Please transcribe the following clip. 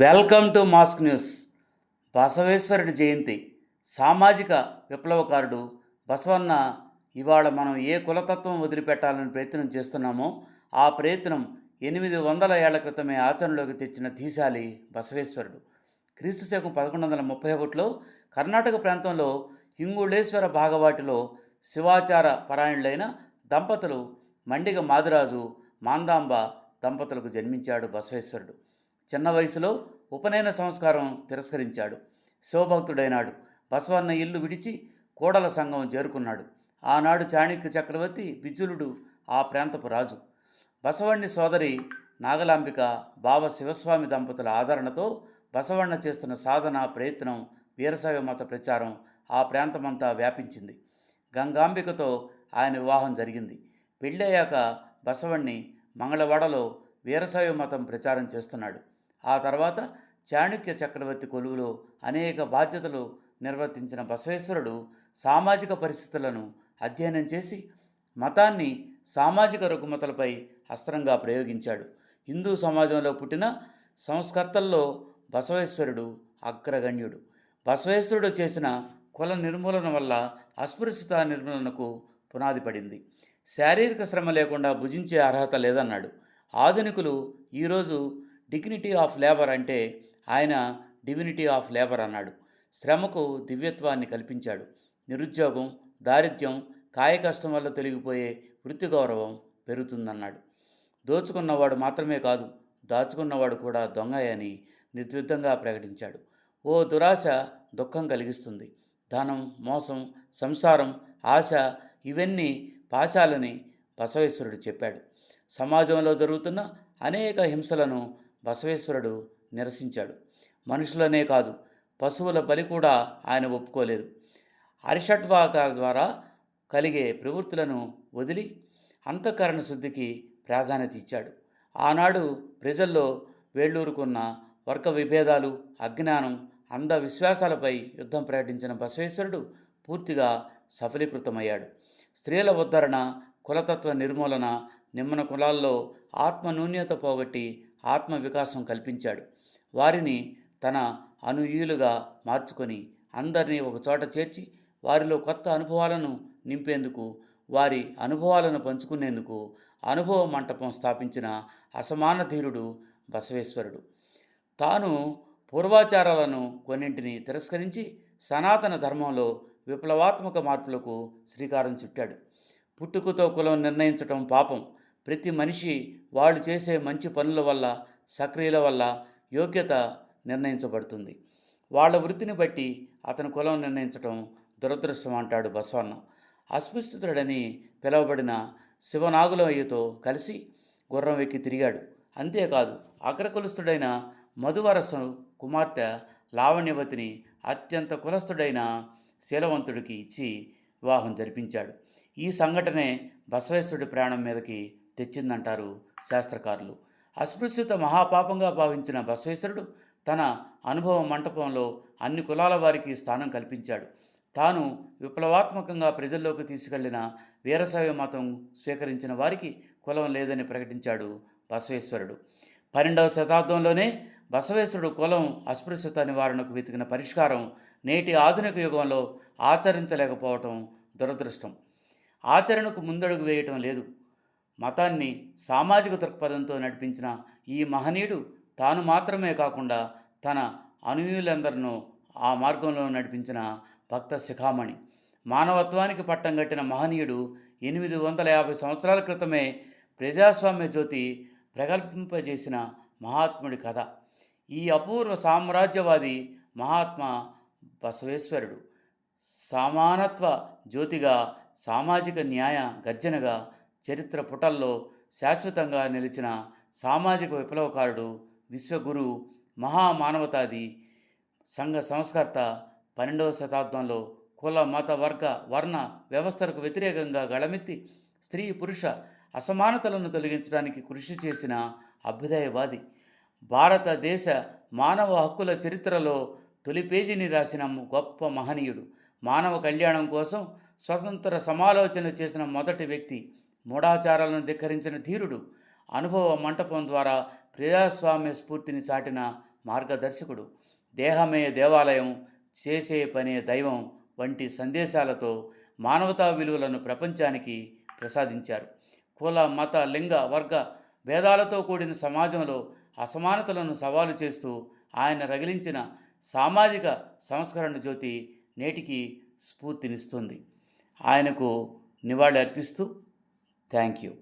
Welcome to mask news. బసవేశ్వరుడి జయంతి. సామాజిక విప్లవకారుడు బసవన్న ఇవాళ మనం ఏ కులతత్వం వదిలిపెట్టాలని ప్రయత్నం చేస్తున్నామో ఆ ప్రయత్నం ఎనిమిది వందల ఏళ్ళ క్రితమే ఆచరణలోకి తెచ్చిన తీశాలి బసవేశ్వరుడు. క్రీస్తు శకం పదకొండు వందల ముప్పై ఒకటిలో కర్ణాటక ప్రాంతంలో హింగుళేశ్వర భాగవాటిలో శివాచార పరాయణులైన దంపతులు మండిగ మాదిరాజు మాందాంబ దంపతులకు జన్మించాడు బసవేశ్వరుడు. చిన్న వయసులో ఉపనయన సంస్కారం తిరస్కరించాడు. శివభక్తుడైనాడు. బసవన్న ఇల్లు విడిచి కోడల సంఘం చేరుకున్నాడు. ఆనాడు చాణక్య చక్రవర్తి విజులుడు ఆ ప్రాంతపు రాజు. బసవణ్ణి సోదరి నాగలాంబిక బావ శివస్వామి దంపతుల ఆదరణతో బసవಣ್ణ చేస్తున్న సాధన ప్రయత్నం వీరశైవ మత ప్రచారం ఆ ప్రాంతమంతా వ్యాపించింది. గంగాంబికతో ఆయన వివాహం జరిగింది. పెళ్ళయ్యాక బసవణ్ణి మంగళవాడలో వీరశైవ మతం ప్రచారం చేస్తున్నాడు. ఆ తర్వాత చాణక్య చక్రవర్తి కొలువులో అనేక బాధ్యతలు నిర్వర్తించిన బసవేశ్వరుడు సామాజిక పరిస్థితులను అధ్యయనం చేసి మతాన్ని సామాజిక రుగ్మతలపై అస్త్రంగా ప్రయోగించాడు. హిందూ సమాజంలో పుట్టిన సంస్కర్తల్లో బసవేశ్వరుడు అగ్రగణ్యుడు. బసవేశ్వరుడు చేసిన కుల నిర్మూలన వల్ల అస్పృశ్యత నిర్మూలనకు పునాది పడింది. శారీరక శ్రమ లేకుండా భుజించే అర్హత లేదన్నాడు. ఆధునికులు ఈరోజు డిగ్నిటీ ఆఫ్ లేబర్ అంటే ఆయన డివినిటీ ఆఫ్ లేబర్ అన్నాడు. శ్రమకు దివ్యత్వాన్ని కల్పించాడు. నిరుద్యోగం దారిద్ర్యం కాయకష్టం వల్ల తొలగిపోయే వృత్తి గౌరవం పెరుగుతుందన్నాడు. దోచుకున్నవాడు మాత్రమే కాదు దాచుకున్నవాడు కూడా దొంగయని నిర్ద్విధంగా ప్రకటించాడు. ఓ దురాశ దుఃఖం కలిగిస్తుంది. ధనం మోసం సంసారం ఆశ ఇవన్నీ పాశాలని బసవేశ్వరుడు చెప్పాడు. సమాజంలో జరుగుతున్న అనేక హింసలను బసవేశ్వరుడు నిరసించాడు. మనుషులనే కాదు పశువుల బలి కూడా ఆయన ఒప్పుకోలేదు. అరిషట్వాక ద్వారా కలిగే ప్రవృత్తులను వదిలి అంతఃకరణ శుద్ధికి ప్రాధాన్యత ఇచ్చాడు. ఆనాడు ప్రజల్లో వేళ్ళూరుకున్న వర్గ విభేదాలు అజ్ఞానం అంధ విశ్వాసాలపై యుద్ధం ప్రకటించిన బసవేశ్వరుడు పూర్తిగా సఫలీకృతమయ్యాడు. స్త్రీల ఉద్ధరణ కులతత్వ నిర్మూలన నిమ్మన కులాల్లో ఆత్మ నూన్యత పోగొట్టి ఆత్మ వికాసం కల్పించాడు. వారిని తన అనుయులుగా మార్చుకొని అందరినీ ఒకచోట చేర్చి వారిలో కొత్త అనుభవాలను నింపేందుకు వారి అనుభవాలను పంచుకునేందుకు అనుభవ మంటపం స్థాపించిన అసమాన ధీరుడు బసవేశ్వరుడు. తాను పూర్వాచారాలను కొన్నింటిని తిరస్కరించి సనాతన ధర్మంలో విప్లవాత్మక మార్పులకు శ్రీకారం చుట్టాడు. పుట్టుకతో కులం నిర్ణయించటం పాపం. ప్రతి మనిషి వాళ్ళు చేసే మంచి పనుల వల్ల సక్రియల వల్ల యోగ్యత నిర్ణయించబడుతుంది. వాళ్ళ వృత్తిని బట్టి అతని కులం నిర్ణయించటం దురదృష్టం అంటాడు బసవన్న. అస్పృశ్యతుడని పిలువబడిన శివనాగులయ్యతో కలిసి గుర్రం ఎక్కి తిరిగాడు. అంతేకాదు అగ్రకులస్తుడైన మధువరసు కుమార్తె లావణ్యవతిని అత్యంత కులస్థుడైన శీలవంతుడికి ఇచ్చి వివాహం జరిపించాడు. ఈ సంఘటనే బసవేశ్వరుడి ప్రాణం మీదకి తెచ్చిందంటారు శాస్త్రకారులు. అస్పృశ్యత మహాపాపంగా భావించిన బసవేశ్వరుడు తన అనుభవ మంటపంలో అన్ని కులాల వారికి స్థానం కల్పించాడు. తాను విప్లవాత్మకంగా ప్రజల్లోకి తీసుకెళ్ళిన వీరశైవ మతం స్వీకరించిన వారికి కులం లేదని ప్రకటించాడు బసవేశ్వరుడు. పన్నెండవ శతాబ్దంలోనే బసవేశ్వరుడు కులం అస్పృశ్యత నివారణకు వెతికిన పరిష్కారం నేటి ఆధునిక యుగంలో ఆచరించలేకపోవటం దురదృష్టం. ఆచరణకు ముందడుగు వేయటం లేదు. మతాన్ని సామాజిక దృక్పథంతో నడిపించిన ఈ మహనీయుడు తాను మాత్రమే కాకుండా తన అనుయులందరినూ ఆ మార్గంలో నడిపించిన భక్త శిఖామణి. మానవత్వానికి పట్టం కట్టిన మహనీయుడు ఎనిమిది వందల యాభై సంవత్సరాల క్రితమే ప్రజాస్వామ్య జ్యోతి ప్రగల్భింపజేసిన మహాత్ముడి కథ. ఈ అపూర్వ సామ్రాజ్యవాది మహాత్మా బసవేశ్వరుడు. సమానత్వ జ్యోతిగా సామాజిక న్యాయ గర్జనగా చరిత్ర పుటల్లో శాశ్వతంగా నిలిచిన సామాజిక విప్లవకారుడు విశ్వగురు మహామానవతాది సంఘ సంస్కర్త పన్నెండవ శతాబ్దంలో కుల మత వర్గ వర్ణ వ్యవస్థలకు వ్యతిరేకంగా గళమెత్తి స్త్రీ పురుష అసమానతలను తొలగించడానికి కృషి చేసిన అభ్యుదయవాది. భారతదేశ మానవ హక్కుల చరిత్రలో తొలి పేజీని రాసిన గొప్ప మహనీయుడు. మానవ కళ్యాణం కోసం స్వతంత్ర సమాలోచన చేసిన మొదటి వ్యక్తి మూఢాచారాలను ధిక్కరించిన ధీరుడు అనుభవ మంటపం ద్వారా ప్రజాస్వామ్య స్ఫూర్తిని చాటిన మార్గదర్శకుడు. దేహమే దేవాలయం చేసే పనే దైవం వంటి సందేశాలతో మానవతా విలువలను ప్రపంచానికి ప్రసాదించారు. కుల మత లింగ వర్గ భేదాలతో కూడిన సమాజంలో అసమానతలను సవాలు చేస్తూ ఆయన రగిలించిన సామాజిక సంస్కరణ జ్యోతి నేటికి స్ఫూర్తినిస్తుంది. ఆయనకు నివాళి అర్పిస్తూ Thank you.